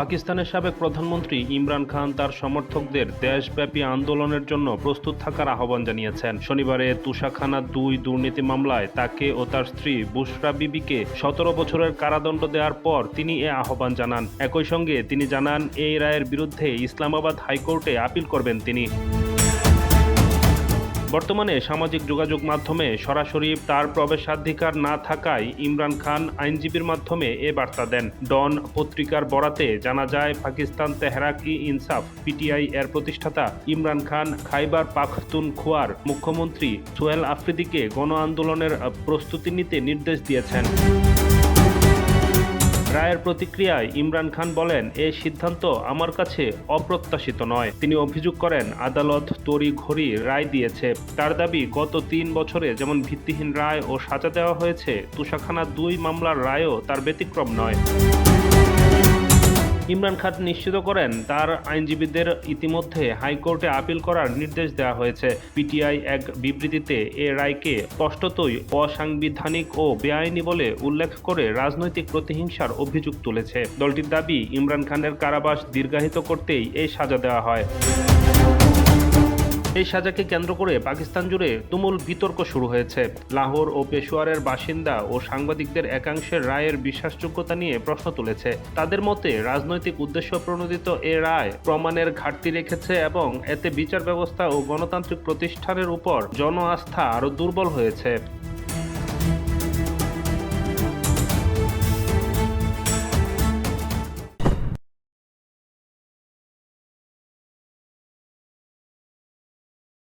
পাকিস্তানের সাবেক প্রধানমন্ত্রী ইমরান খান তার সমর্থকদের দেশব্যাপী আন্দোলনের জন্য প্রস্তুত থাকার আহ্বান জানিয়েছেন। শনিবারে তুষাখানা দুই দুর্নীতি মামলায় তাকে ও তার স্ত্রী বুশরা বিবিকে সতেরো বছরের কারাদণ্ড দেওয়ার পর তিনি এ আহ্বান জানান। একই সঙ্গে তিনি জানান, এই রায়ের বিরুদ্ধে ইসলামাবাদ হাইকোর্টে আপিল করবেন তিনি। বর্তমানে সামাজিক যোগাযোগ মাধ্যমে সরাসরি তার প্রবেশাধিকার না থাকায় ইমরান খান আইনজীবীর মাধ্যমে এ বার্তা দেন। ডন পত্রিকার বরাতে জানা যায়, পাকিস্তান তেহরাকি ইনসাফ, পিটিআই এর প্রতিষ্ঠাতা ইমরান খান খাইবার পাখতুন খোয়ার মুখ্যমন্ত্রী সোহেল আফ্রিদিকে গণ আন্দোলনের প্রস্তুতি নিতে নির্দেশ দিয়েছেন। রায়ের প্রতিক্রিয়ায় ইমরান খান বলেন, এ সিদ্ধান্ত আমার কাছে অপ্রত্যাশিত নয়। তিনি অভিযোগ করেন, আদালত তড়ি ঘড়ি রায় দিয়েছে। তার দাবি, গত তিন বছরে যেমন ভিত্তিহীন রায় ও সাজা দেওয়া হয়েছে তুষাখানা দুই মামলার রায়ও তার ব্যতিক্রম নয়। ইমরান খান নিশ্চিত করেন, তার আইনজীবীদের ইতিমধ্যে হাইকোর্টে আপিল করার নির্দেশ দেওয়া হয়েছে। পিটিআই এক বিবৃতিতে এ রায়কে স্পষ্টতই অসাংবিধানিক ও বেআইনি বলে উল্লেখ করে রাজনৈতিক প্রতিহিংসার অভিযোগ তুলেছে। দলটির দাবি, ইমরান খানের কারাবাস দীর্ঘায়িত করতেই এই সাজা দেওয়া হয়। এই সাজাকে কেন্দ্র করে পাকিস্তান জুড়ে তুমুল বিতর্ক শুরু হয়েছে। লাহোর ও পেশোয়ারের বাসিন্দা ও সাংবাদিকদের একাংশের রায়ের বিশ্বাসযোগ্যতা নিয়ে প্রশ্ন তুলেছে। তাদের মতে, রাজনৈতিক উদ্দেশ্য প্রণোদিত এ রায় প্রমাণের ঘাটতি রেখেছে এবং এতে বিচার ব্যবস্থা ও গণতান্ত্রিক প্রতিষ্ঠানের উপর জন আস্থা আরও দুর্বল হয়েছে।